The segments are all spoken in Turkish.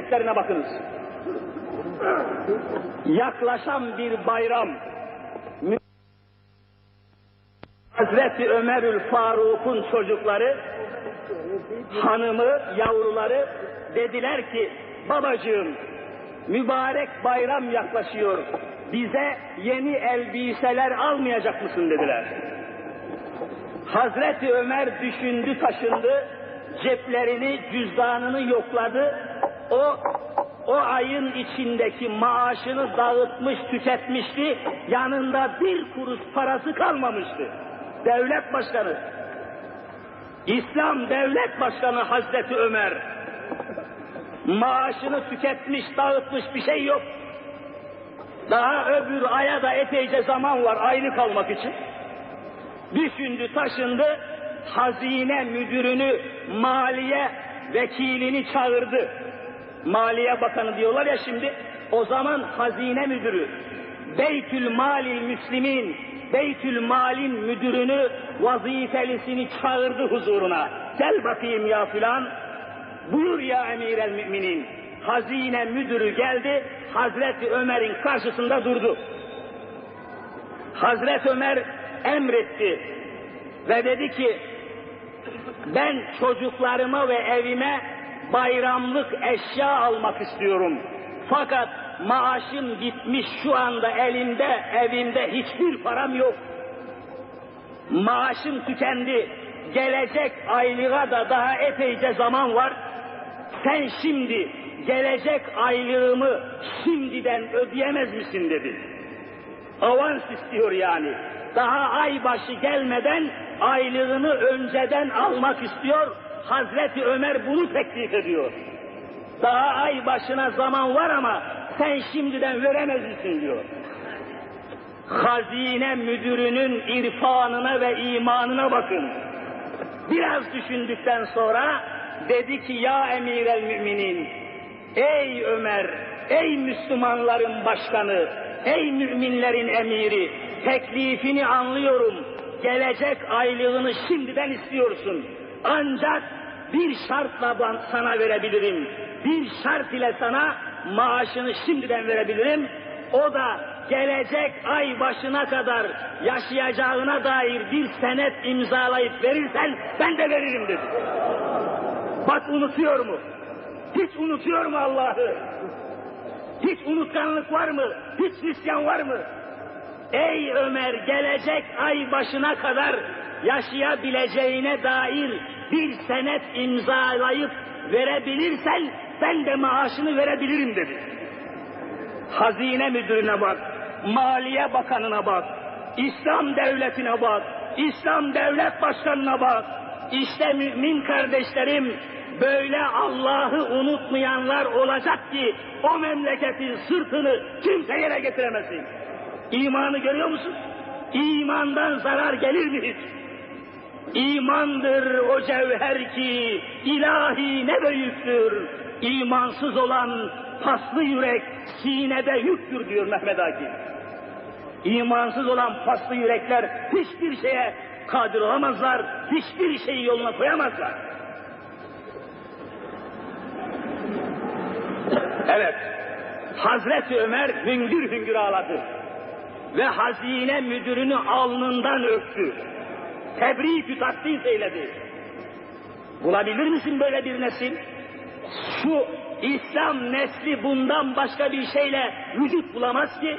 hareketlerine bakınız. Yaklaşan bir bayram. Hazreti Ömerül Faruk'un çocukları, hanımı, yavruları dediler ki, babacığım mübarek bayram yaklaşıyor, bize yeni elbiseler almayacak mısın dediler. Hazreti Ömer düşündü taşındı, ceplerini, cüzdanını yokladı. O o ayın içindeki maaşını dağıtmış, tüketmişti. Yanında bir kuruş parası kalmamıştı. Devlet başkanı. İslam devlet başkanı Hazreti Ömer. Maaşını tüketmiş, dağıtmış bir şey yok. Daha öbür aya da epeyce zaman var aylık almak için. Düşündü, taşındı, hazine müdürünü, maliye vekilini çağırdı. Maliye Bakanı diyorlar ya şimdi, o zaman hazine müdürü, Beytül Malil Müslimin, Beytül Mal'in müdürünü, vazifelisini çağırdı huzuruna. Gel bakayım ya filan, buyur ya emirel müminin. Hazine müdürü geldi, Hazreti Ömer'in karşısında durdu. Hazreti Ömer emretti ve dedi ki, ben çocuklarıma ve evime bayramlık eşya almak istiyorum. Fakat maaşım gitmiş şu anda elimde, evimde hiçbir param yok. Maaşım tükendi. Gelecek aylığa da daha epeyce zaman var. Sen şimdi gelecek aylığımı şimdiden ödeyemez misin dedi. Avans istiyor yani. Daha ay başı gelmeden aylığını önceden almak istiyor. Hazreti Ömer bunu teklif ediyor. Daha ay başına zaman var ama sen şimdiden veremez misin diyor. Hazine müdürünün irfanına ve imanına bakın. Biraz düşündükten sonra dedi ki ya emirel müminin, ey Ömer, ey Müslümanların başkanı, ey müminlerin emiri, teklifini anlıyorum. Gelecek aylığını şimdiden istiyorsun. Ancak bir şartla ben sana verebilirim. Bir şart ile sana maaşını şimdiden verebilirim. O da gelecek ay başına kadar yaşayacağına dair bir senet imzalayıp verirsen ben de veririm dedi. Bak unutuyor mu? Hiç unutuyor mu Allah'ı? Hiç unutkanlık var mı? Hiç nisyan var mı? Ey Ömer gelecek ay başına kadar yaşayabileceğine dair bir senet imzalayıp verebilirsen ben de maaşını verebilirim dedi. Hazine müdürüne bak, maliye bakanına bak, İslam devletine bak, İslam devlet başkanına bak. İşte mümin kardeşlerim böyle Allah'ı unutmayanlar olacak ki o memleketin sırtını kimse yere getiremesin. İmanı görüyor musun? İmandan zarar gelir mi hiç? İmandır o cevher ki ilahi ne büyüktür. İmansız olan paslı yürek sinede yüktür diyor Mehmet Akif. İmansız olan paslı yürekler hiçbir şeye kadir olamazlar, hiçbir şeyi yoluna koyamazlar. Evet, Hazreti Ömer hüngür hüngür ağladı ve hazine müdürünü alnından öptü. Tebrik-ü takdis eyledi. Bulabilir misin böyle bir nesil? Şu İslam nesli bundan başka bir şeyle vücut bulamaz ki.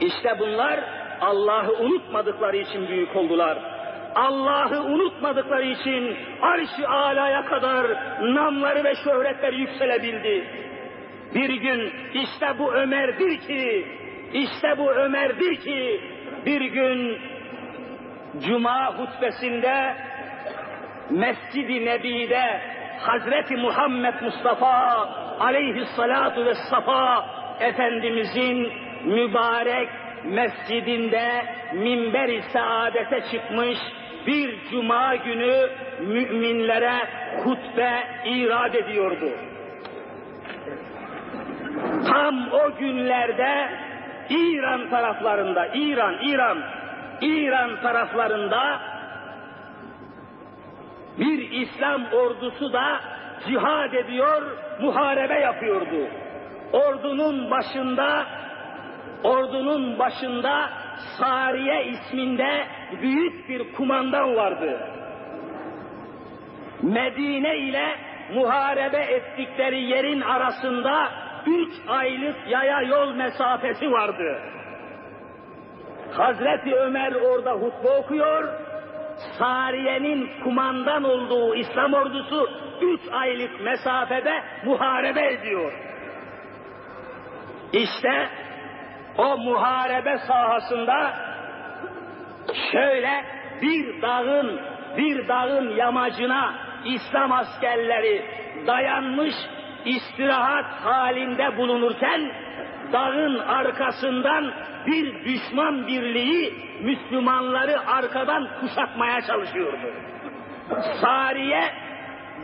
İşte bunlar Allah'ı unutmadıkları için büyük oldular. Allah'ı unutmadıkları için arş-ı alaya kadar namları ve şöhretleri yükselebildi. Bir gün işte bu Ömer'dir ki, işte bu Ömer'dir ki bir gün Cuma hutbesinde Mescid-i Nebi'de Hazreti Muhammed Mustafa aleyhissalatu vessafa Efendimizin mübarek mescidinde minber-i saadete çıkmış bir cuma günü müminlere hutbe irad ediyordu. Tam o günlerde İran taraflarında, İran, İran, İran taraflarında bir İslam ordusu da cihad ediyor, muharebe yapıyordu. Ordunun başında ordunun başında Sariye isminde büyük bir kumandan vardı. Medine ile muharebe ettikleri yerin arasında üç aylık yaya yol mesafesi vardı. Hazreti Ömer orada hutbe okuyor, Sariye'nin kumandan olduğu İslam ordusu üç aylık mesafede muharebe ediyor. İşte o muharebe sahasında şöyle bir dağın bir dağın yamacına İslam askerleri dayanmış istirahat halinde bulunurken dağın arkasından bir düşman birliği Müslümanları arkadan kuşatmaya çalışıyordu. Sariye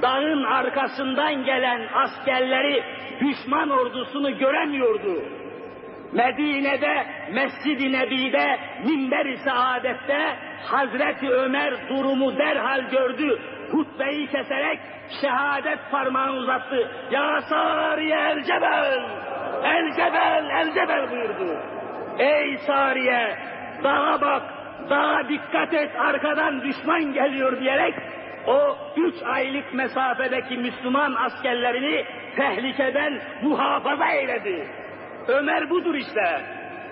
dağın arkasından gelen askerleri düşman ordusunu göremiyordu. Medine'de, Mescid-i Nebi'de, minber-i saadette Hazreti Ömer durumu derhal gördü. Hutbeyi keserek şehadet parmağını uzattı. Ya Sariye el cebel, el cebel, el cebel buyurdu. Ey Sariye, dağa bak, dağa dikkat et, arkadan düşman geliyor diyerek o üç aylık mesafedeki Müslüman askerlerini tehlikeden muhafaza eyledi. Ömer budur işte.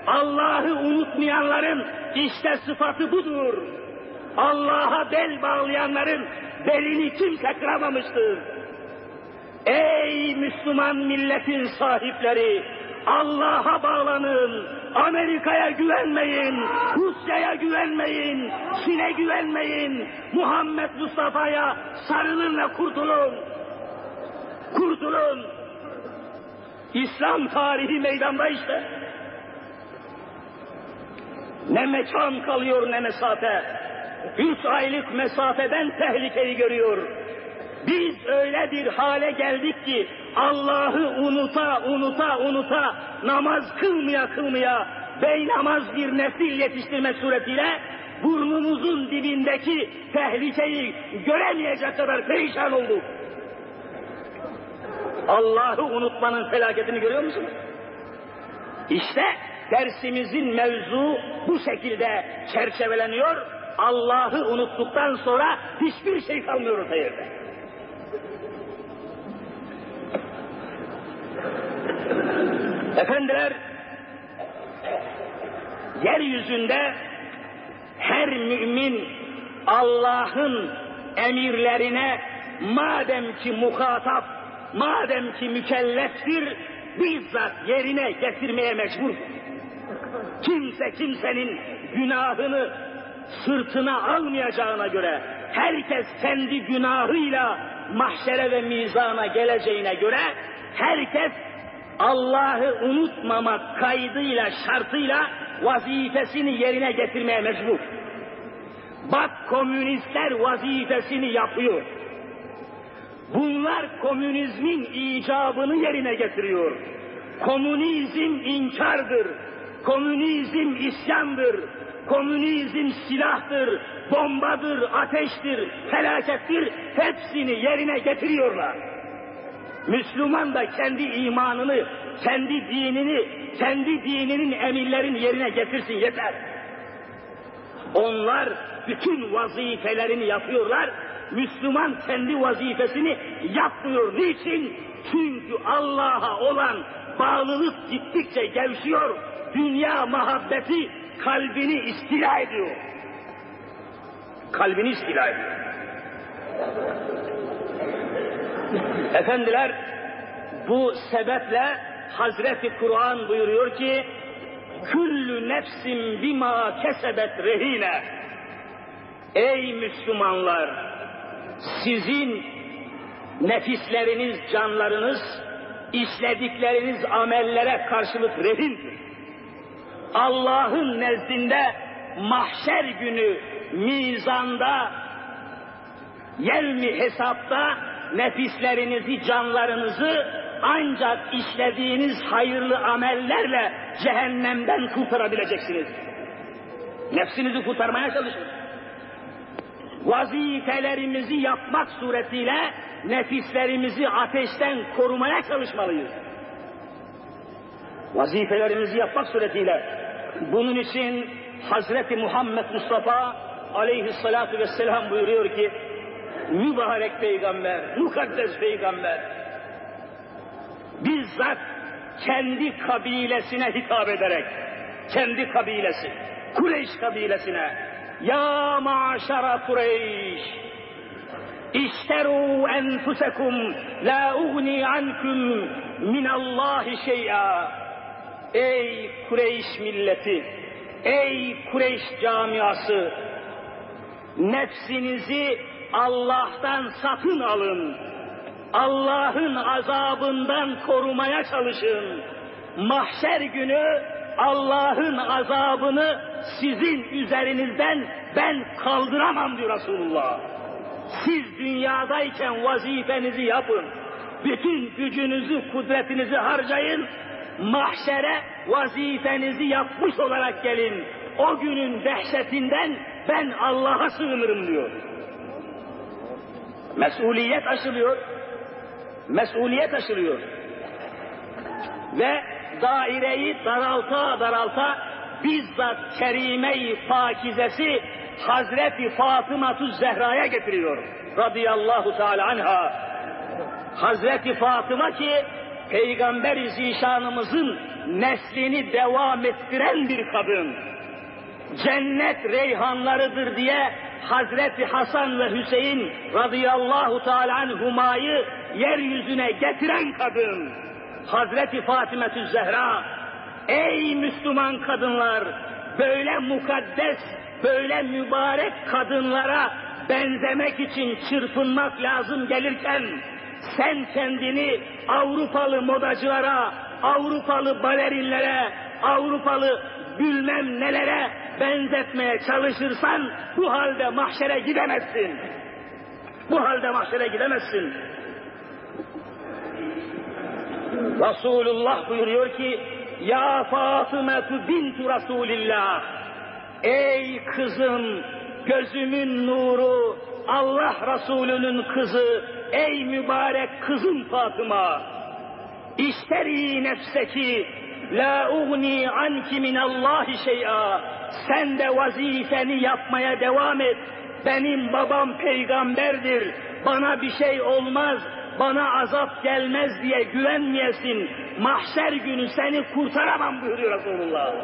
Allah'ı unutmayanların işte sıfatı budur. Allah'a bel bağlayanların belini kimse kıramamıştır. Ey Müslüman milletin sahipleri! Allah'a bağlanın, Amerika'ya güvenmeyin, Rusya'ya güvenmeyin, Çin'e güvenmeyin, Muhammed Mustafa'ya sarılın ve kurtulun. Kurtulun. İslam tarihi meydanda işte. Ne mekan kalıyor ne mesafe. Üç aylık mesafeden tehlikeyi görüyor. Biz öyle bir hale geldik ki Allah'ı unuta unuta unuta namaz kılmaya kılmaya bey namaz bir nesil yetiştirme suretiyle burnumuzun dibindeki tehlikeyi göremeyecek kadar perişan olduk. Allah'ı unutmanın felaketini görüyor musunuz? İşte dersimizin mevzu bu şekilde çerçeveleniyor. Allah'ı unuttuktan sonra hiçbir şey kalmıyor ortaya. Efendiler, yeryüzünde her mümin Allah'ın emirlerine madem ki muhatap, madem ki mükelleftir, bizzat yerine getirmeye mecbur. Kimse kimsenin günahını sırtına almayacağına göre, herkes kendi günahıyla mahşere ve mizana geleceğine göre, herkes Allah'ı unutmamak kaydıyla, şartıyla vazifesini yerine getirmeye mecbur. Bak komünistler vazifesini yapıyor. Bunlar komünizmin icabını yerine getiriyor. Komünizm inkardır. Komünizm isyandır. Komünizm silahtır, bombadır, ateştir, felakettir. Hepsini yerine getiriyorlar. Müslüman da kendi imanını, kendi dinini, kendi dininin emirlerini yerine getirsin yeter. Onlar bütün vazifelerini yapıyorlar. Müslüman kendi vazifesini yapmıyor. Niçin? Çünkü Allah'a olan bağlılık gittikçe gevşiyor. Dünya muhabbeti kalbini istila ediyor. Kalbini istila ediyor. Efendiler, bu sebeple Hazreti Kur'an buyuruyor ki, Küllü nefsin bima kesebet rehine. Ey Müslümanlar, sizin nefisleriniz, canlarınız, işledikleriniz amellere karşılık rehindir. Allah'ın nezdinde mahşer günü mizanda, yevmi hesapta nefislerinizi, canlarınızı ancak işlediğiniz hayırlı amellerle cehennemden kurtarabileceksiniz. Nefsinizi kurtarmaya çalışın. vazifelerimizi yapmak suretiyle nefislerimizi ateşten korumaya çalışmalıyız. Vazifelerimizi yapmak suretiyle bunun için Hazreti Muhammed Mustafa aleyhissalatu vesselam buyuruyor ki mübarek peygamber, mukaddes peygamber bizzat kendi kabilesine hitap ederek kendi kabilesi Kureyş kabilesine ya maşara Kureyş İşteru enfusekum la ugni ankum minallahi şey'a Ey Kureyş milleti, ey Kureyş camiası, nefsinizi Allah'tan satın alın. Allah'ın azabından korumaya çalışın. Mahşer günü Allah'ın azabını sizin üzerinizden ben kaldıramam diyor Resulullah. Siz dünyadayken vazifenizi yapın. Bütün gücünüzü, kudretinizi harcayın. Mahşere vazifenizi yapmış olarak gelin. O günün dehşetinden ben Allah'a sığınırım diyor. Mesuliyet aşılıyor. Mesuliyet aşılıyor. Ve daireyi daralta daralta bizzat Kerime-i Fakizesi Hazreti Fatıma Zehra'ya getiriyor. Radıyallahu Teala anha. Hazreti Fatıma ki Peygamber-i Zişanımızın neslini devam ettiren bir kadın. Cennet reyhanlarıdır diye Hazreti Hasan ve Hüseyin radıyallahu teala anhumayı yeryüzüne getiren kadın. Hazreti Fatıma Zehra. Ey Müslüman kadınlar! Böyle mukaddes, böyle mübarek kadınlara benzemek için çırpınmak lazım gelirken sen kendini Avrupalı modacılara, Avrupalı balerinlere, Avrupalı bilmem nelere benzetmeye çalışırsan bu halde mahşere gidemezsin. Bu halde mahşere gidemezsin. Resulullah buyuruyor ki Ya Fatıma bintu Resulillah Ey kızım gözümün nuru Allah Resulü'nün kızı ey mübarek kızım Fatıma İşteri nefseki la ugni anki minallahi şey'a sen de vazifeni yapmaya devam et. Benim babam peygamberdir bana bir şey olmaz bana azap gelmez diye güvenmeyesin. Mahşer günü seni kurtaramam buyuruyor Resulullah.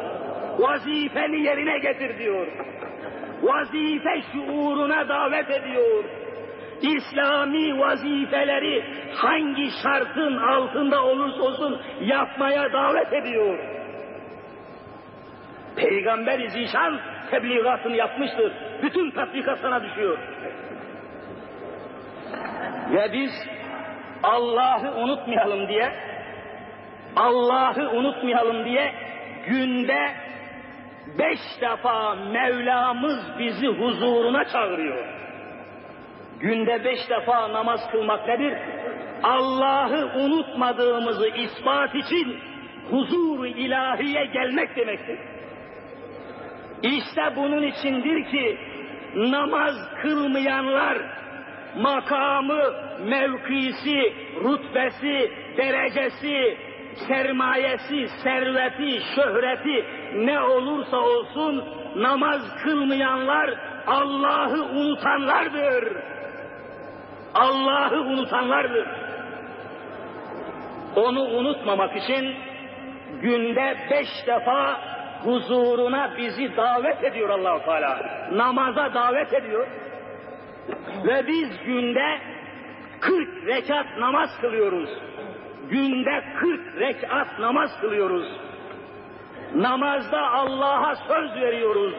Vazifeni yerine getir diyor. Vazife şuuruna davet ediyor İslami vazifeleri hangi şartın altında olursa olsun yapmaya davet ediyor. Peygamber-i Zişan tebliğatını yapmıştır. Bütün tatbikat sana düşüyor. Ve biz Allah'ı unutmayalım diye Allah'ı unutmayalım diye günde beş defa Mevlamız bizi huzuruna çağırıyor. Günde beş defa namaz kılmak nedir? Allah'ı unutmadığımızı ispat için huzur ilahiye gelmek demektir. İşte bunun içindir ki namaz kılmayanlar makamı, mevkisi, rütbesi, derecesi, sermayesi, serveti, şöhreti ne olursa olsun namaz kılmayanlar Allah'ı unutanlardır. Allah'ı unutanlardır. Onu unutmamak için günde beş defa huzuruna bizi davet ediyor allah Teala. Namaza davet ediyor. Ve biz günde 40 rekat namaz kılıyoruz. Günde 40 rekat namaz kılıyoruz. Namazda Allah'a söz veriyoruz.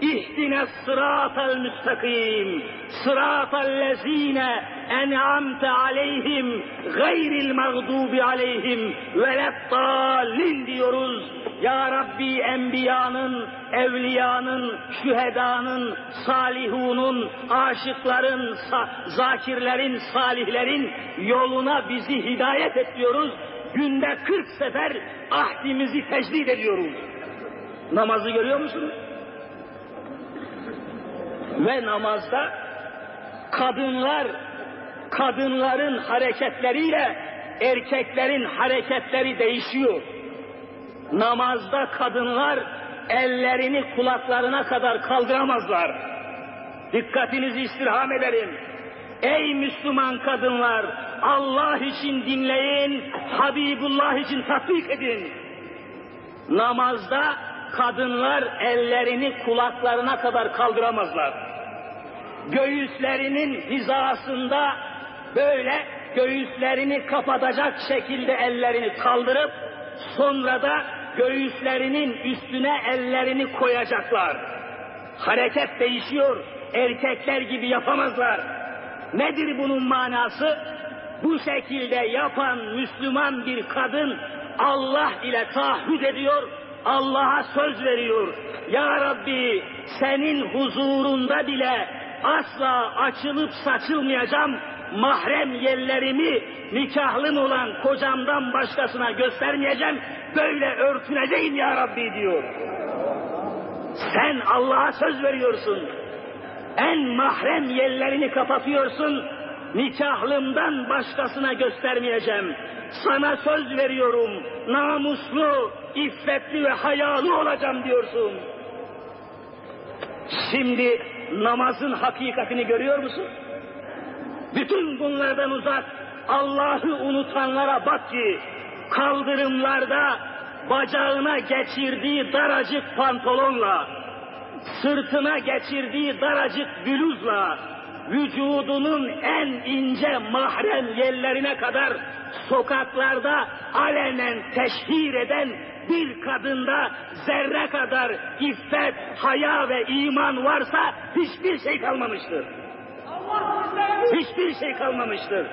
İhdine sıratel müstakim, sıratel lezine en'amte aleyhim, gayril mağdubi aleyhim, veleddallin diyoruz. Ya Rabbi enbiyanın, evliyanın, şühedanın, salihunun, aşıkların, sa zakirlerin, salihlerin yoluna bizi hidayet et diyoruz. Günde 40 sefer ahdimizi tecdid ediyoruz. Namazı görüyor musunuz? Ve namazda kadınlar, kadınların hareketleriyle erkeklerin hareketleri değişiyor. Namazda kadınlar ellerini kulaklarına kadar kaldıramazlar. Dikkatinizi istirham ederim. Ey Müslüman kadınlar, Allah için dinleyin, Habibullah için tatbik edin. Namazda kadınlar ellerini kulaklarına kadar kaldıramazlar. Göğüslerinin hizasında böyle göğüslerini kapatacak şekilde ellerini kaldırıp sonra da göğüslerinin üstüne ellerini koyacaklar. Hareket değişiyor. Erkekler gibi yapamazlar. Nedir bunun manası? Bu şekilde yapan Müslüman bir kadın Allah ile taahhüt ediyor, Allah'a söz veriyor. Ya Rabbi senin huzurunda bile asla açılıp saçılmayacağım mahrem yerlerimi nikahlım olan kocamdan başkasına göstermeyeceğim, böyle örtüneceğim ya Rabbi diyor. Sen Allah'a söz veriyorsun. En mahrem yerlerini kapatıyorsun. Nikahlımdan başkasına göstermeyeceğim. Sana söz veriyorum. Namuslu, iffetli ve hayalı olacağım diyorsun. Şimdi namazın hakikatini görüyor musun? Bütün bunlardan uzak Allah'ı unutanlara bak ki kaldırımlarda bacağına geçirdiği daracık pantolonla, sırtına geçirdiği daracık bluzla, vücudunun en ince mahrem yerlerine kadar sokaklarda alenen teşhir eden bir kadında zerre kadar iffet, haya ve iman varsa hiçbir şey kalmamıştır. Hiçbir şey kalmamıştır.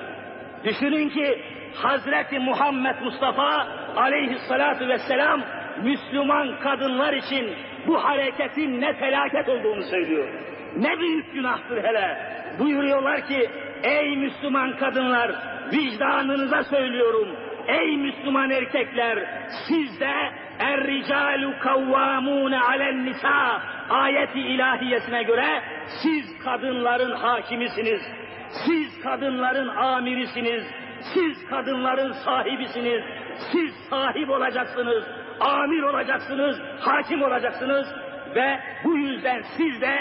Düşünün ki Hazreti Muhammed Mustafa aleyhissalatu vesselam Müslüman kadınlar için bu hareketin ne felaket olduğunu söylüyor. Ne büyük günahtır hele. Buyuruyorlar ki ey Müslüman kadınlar vicdanınıza söylüyorum. Ey Müslüman erkekler siz de Er-ricalu kavvamune alen nisa ayeti ilahiyesine göre siz kadınların hakimisiniz. Siz kadınların amirisiniz. Siz kadınların sahibisiniz. Siz sahip olacaksınız. Amir olacaksınız. Hakim olacaksınız. Ve bu yüzden siz de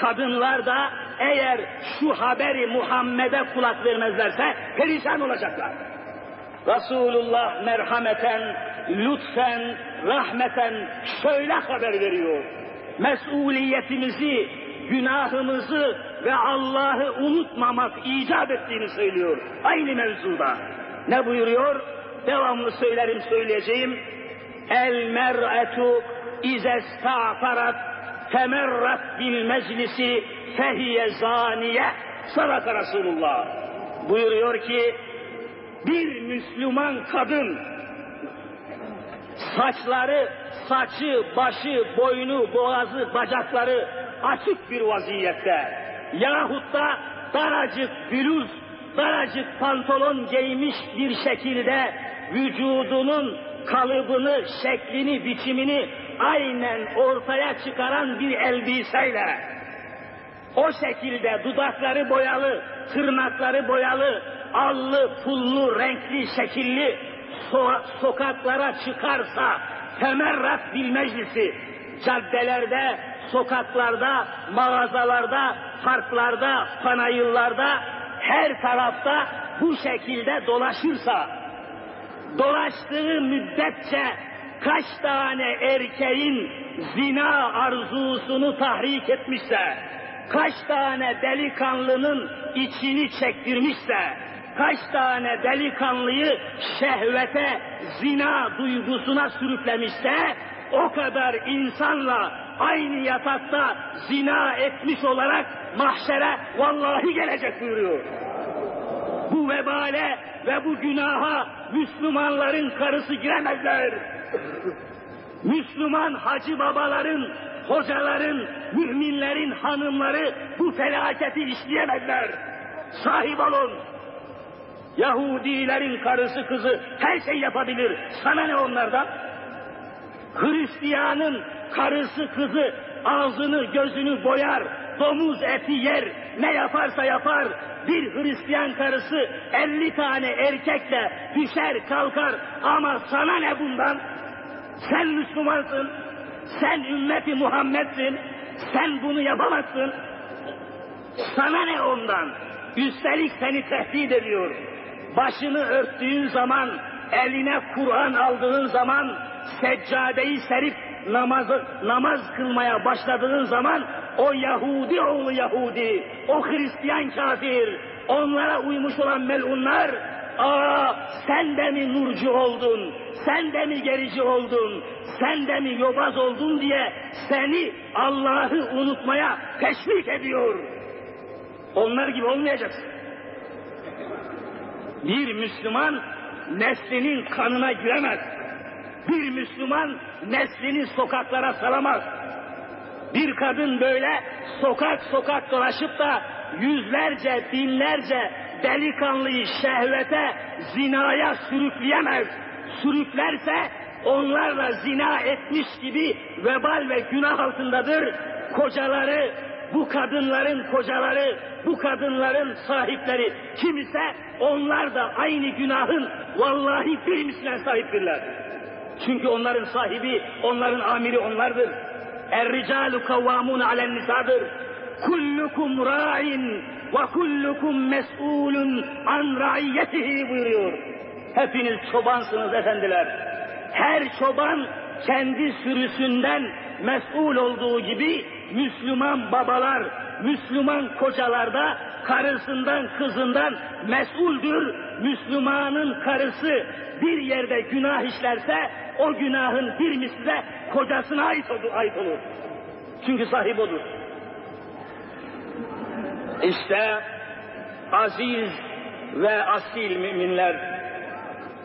kadınlar da eğer şu haberi Muhammed'e kulak vermezlerse perişan olacaklar. Resulullah merhameten, lütfen, rahmeten şöyle haber veriyor. Mesuliyetimizi, günahımızı ve Allah'ı unutmamak icap ettiğini söylüyor. Aynı mevzuda. Ne buyuruyor? Devamlı söylerim söyleyeceğim. El mer'etu izesta'farat temerrat bil meclisi fehiye zaniye. Sadaka Resulullah. Buyuruyor ki bir Müslüman kadın saçları, saçı, başı, boynu, boğazı, bacakları açık bir vaziyette. Yahut da daracık bluz, daracık pantolon giymiş bir şekilde vücudunun kalıbını, şeklini, biçimini aynen ortaya çıkaran bir elbiseyle. O şekilde dudakları boyalı, tırnakları boyalı, allı, pullu, renkli, şekilli so sokaklara çıkarsa temerrat bil meclisi. Caddelerde, sokaklarda, mağazalarda, parklarda, panayırlarda her tarafta bu şekilde dolaşırsa dolaştığı müddetçe kaç tane erkeğin zina arzusunu tahrik etmişse, kaç tane delikanlının içini çektirmişse, kaç tane delikanlıyı şehvete, zina duygusuna sürüklemişse, o kadar insanla aynı yatakta zina etmiş olarak mahşere vallahi gelecek buyuruyor. Bu vebale ve bu günaha Müslümanların karısı giremezler. Müslüman hacı babaların, hocaların, müminlerin hanımları bu felaketi işleyemezler. Sahip olun. Yahudilerin karısı kızı her şey yapabilir. Sana ne onlardan? Hristiyanın karısı kızı ağzını gözünü boyar, domuz eti yer, ne yaparsa yapar. Bir Hristiyan karısı 50 tane erkekle düşer kalkar ama sana ne bundan? Sen Müslümansın, sen ümmeti Muhammed'sin, sen bunu yapamazsın. Sana ne ondan? Üstelik seni tehdit ediyor. Başını örttüğün zaman, eline Kur'an aldığın zaman, seccadeyi serip namazı, namaz kılmaya başladığın zaman o Yahudi oğlu Yahudi, o Hristiyan kafir, onlara uymuş olan melunlar Aa sen de mi nurcu oldun, sen de mi gerici oldun, sen de mi yobaz oldun diye seni Allah'ı unutmaya teşvik ediyor. Onlar gibi olmayacaksın. Bir Müslüman neslinin kanına giremez. Bir Müslüman neslini sokaklara salamaz. Bir kadın böyle sokak sokak dolaşıp da yüzlerce, binlerce delikanlıyı şehvete, zinaya sürükleyemez. Sürüklerse onlarla zina etmiş gibi vebal ve günah altındadır. Kocaları, bu kadınların kocaları, bu kadınların sahipleri kim ise onlar da aynı günahın vallahi bir mislen sahiptirler. Çünkü onların sahibi, onların amiri onlardır. Er-ricalu kavvamun alen nisadır. Kullukum ra'in ve kullukum mes'ulun an ra'iyyetihi buyuruyor. Hepiniz çobansınız efendiler. Her çoban kendi sürüsünden mesul olduğu gibi Müslüman babalar, Müslüman kocalar da karısından kızından mesuldür. Müslümanın karısı bir yerde günah işlerse o günahın bir misli de kocasına ait olur. Ait olur. Çünkü sahip odur. İşte aziz ve asil müminler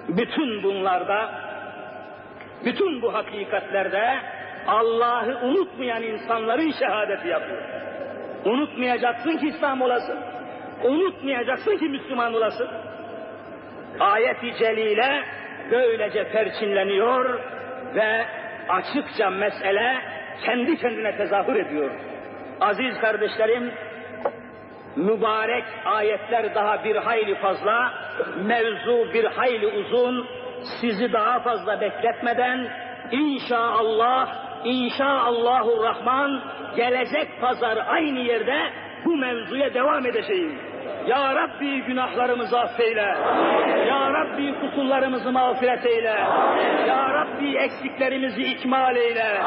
bütün bunlarda bütün bu hakikatlerde Allah'ı unutmayan insanların şehadeti yapıyor. Unutmayacaksın ki İslam olasın. Unutmayacaksın ki Müslüman olasın. Ayet-i Celile böylece perçinleniyor ve açıkça mesele kendi kendine tezahür ediyor. Aziz kardeşlerim, mübarek ayetler daha bir hayli fazla, mevzu bir hayli uzun, sizi daha fazla bekletmeden inşaallah, inşaallahu rahman gelecek pazar aynı yerde bu mevzuya devam edeceğim. Ya Rabbi günahlarımızı affeyle. Ya Rabbi kusurlarımızı mağfiret eyle. Ya Rabbi eksiklerimizi ikmal eyle.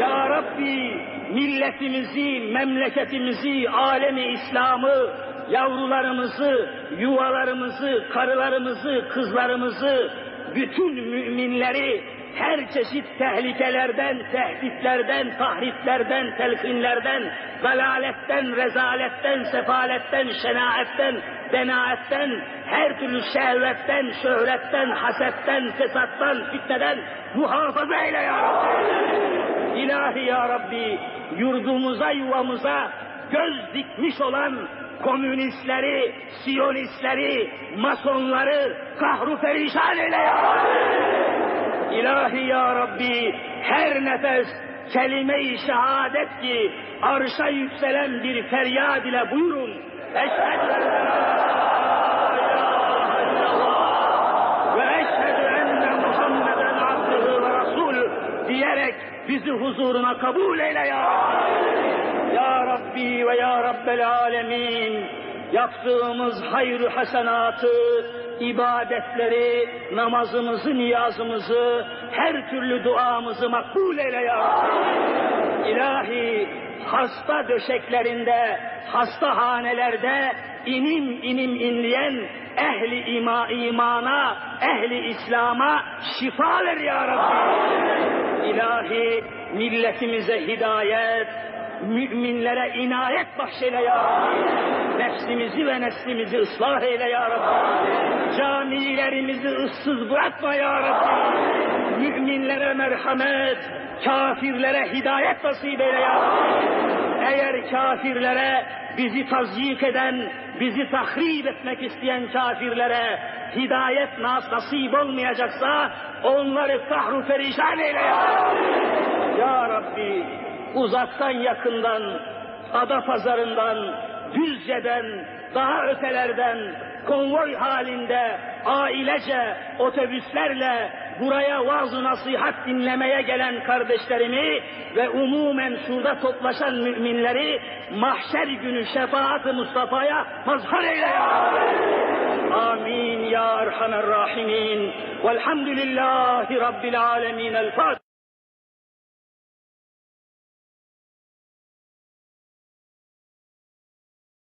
Ya Rabbi milletimizi, memleketimizi, alemi İslam'ı, yavrularımızı, yuvalarımızı, karılarımızı, kızlarımızı, bütün müminleri her çeşit tehlikelerden, tehditlerden, tahriflerden, telkinlerden, dalaletten, rezaletten, sefaletten, şenaetten, denaetten, her türlü şehvetten, şöhretten, hasetten, fesattan, fitneden muhafaza eyle ya Rabbi. İlahi ya Rabbi, yurdumuza, yuvamıza göz dikmiş olan komünistleri, siyonistleri, masonları kahru perişan eyle ya Rabbi. İlahi ya Rabbi her nefes kelime-i şehadet ki arşa yükselen bir feryad ile buyurun. Eşhedü en ve eşhedü enne Muhammeden abdühü ve rasulü diyerek bizi huzuruna kabul eyle ya Rabbi. Ya Rabbi ve ya Rabbel alemin yaptığımız hayır hasenatı, ibadetleri, namazımızı, niyazımızı, her türlü duamızı makbul eyle ya. İlahi hasta döşeklerinde, hasta hanelerde inim inim inleyen ehli ima, imana, ehli İslam'a şifa ver ya Rabbi. İlahi milletimize hidayet, müminlere inayet bahşeyle ya. Nefsimizi ve neslimizi ıslah eyle ya Rabbi. Camilerimizi ıssız bırakma ya Rabbi. Müminlere merhamet, kafirlere hidayet nasip eyle ya Rabbi. Eğer kafirlere bizi tazyik eden, bizi tahrip etmek isteyen kafirlere hidayet nas nasip olmayacaksa onları kahru perişan eyle ya Rabbi. Ya Rabbi uzaktan yakından Ada pazarından, Düzce'den, daha ötelerden konvoy halinde ailece otobüslerle buraya vaaz nasihat dinlemeye gelen kardeşlerimi ve umumen şurada toplaşan müminleri mahşer günü şefaat-ı Mustafa'ya mazhar eyle ya. Amin ya Erhamer Rahimin. Velhamdülillahi Rabbil Alemin. El Fatiha.